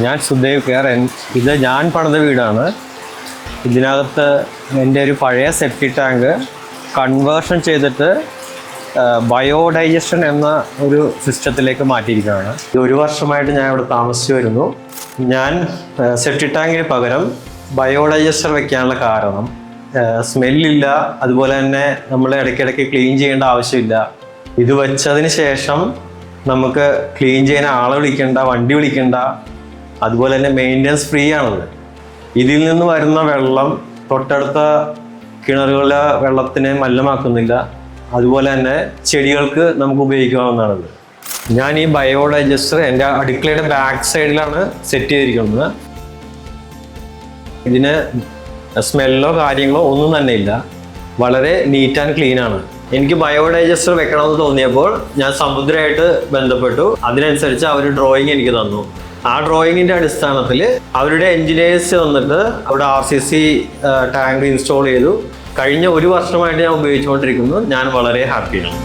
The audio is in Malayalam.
ഞാൻ സുദേവ് എൻ- ഇത് ഞാൻ പണിത വീടാണ്. ഇതിനകത്ത് എന്റെ ഒരു പഴയ സെപ്റ്റി ടാങ്ക് കൺവേർഷൻ ചെയ്തിട്ട് ബയോഡൈജഷൻ എന്ന ഒരു സിസ്റ്റത്തിലേക്ക് മാറ്റിയിരിക്കുകയാണ്. ഇത് ഒരു വർഷമായിട്ട് ഞാൻ ഇവിടെ താമസിച്ചു വരുന്നു ഞാൻ സെപ്റ്റി ടാങ്കിന് പകരം ബയോഡൈജസ്റ്റർ വെക്കാനുള്ള കാരണം സ്മെല്ലില്ല അതുപോലെ തന്നെ നമ്മൾ ഇടയ്ക്കിടയ്ക്ക് ക്ലീൻ ചെയ്യേണ്ട ആവശ്യമില്ല. ഇത് വെച്ചതിന് ശേഷം നമുക്ക് ക്ലീൻ ചെയ്യാൻ ആളെ വിളിക്കണ്ട വണ്ടി വിളിക്കണ്ട അതുപോലെ തന്നെ മെയിന്റനൻസ് ഫ്രീ ആണത്. ഇതിൽ നിന്ന് വരുന്ന വെള്ളം തൊട്ടടുത്ത കിണറുകളിലെ വെള്ളത്തിനെ മലിനമാക്കുന്നില്ല. അതുപോലെ തന്നെ ചെടികൾക്ക് നമുക്ക് ഉപയോഗിക്കാവുന്നതാണത്. ഞാൻ ഈ ബയോഡൈജസ്റ്റർ എന്റെ അടുക്കളയുടെ ബാക്ക് സൈഡിലാണ് സെറ്റ് ചെയ്തിരിക്കുന്നത്. ഇതിന് സ്മെല്ലോ കാര്യങ്ങളോ ഒന്നും തന്നെ ഇല്ല. വളരെ നീറ്റ് ആൻഡ് ക്ലീൻ ആണ്. എനിക്ക് ബയോഡൈജസ്റ്റർ വെക്കണമെന്ന് തോന്നിയപ്പോൾ ഞാൻ സമുദ്രമായിട്ട് ബന്ധപ്പെട്ടു. അതിനനുസരിച്ച് അവർ ഡ്രോയിങ് എനിക്ക് തന്നു. ആ ഡ്രോയിങ്ങിന്റെ അടിസ്ഥാനത്തിൽ അവരുടെ എഞ്ചിനീയേഴ്സ് വന്നിട്ട് അവിടെ R C C tank install ചെയ്തു. കഴിഞ്ഞ ഒരു വർഷമായിട്ട് ഞാൻ ഉപയോഗിച്ചുകൊണ്ടിരിക്കുന്നു. ഞാൻ വളരെ ഹാപ്പിയാണ്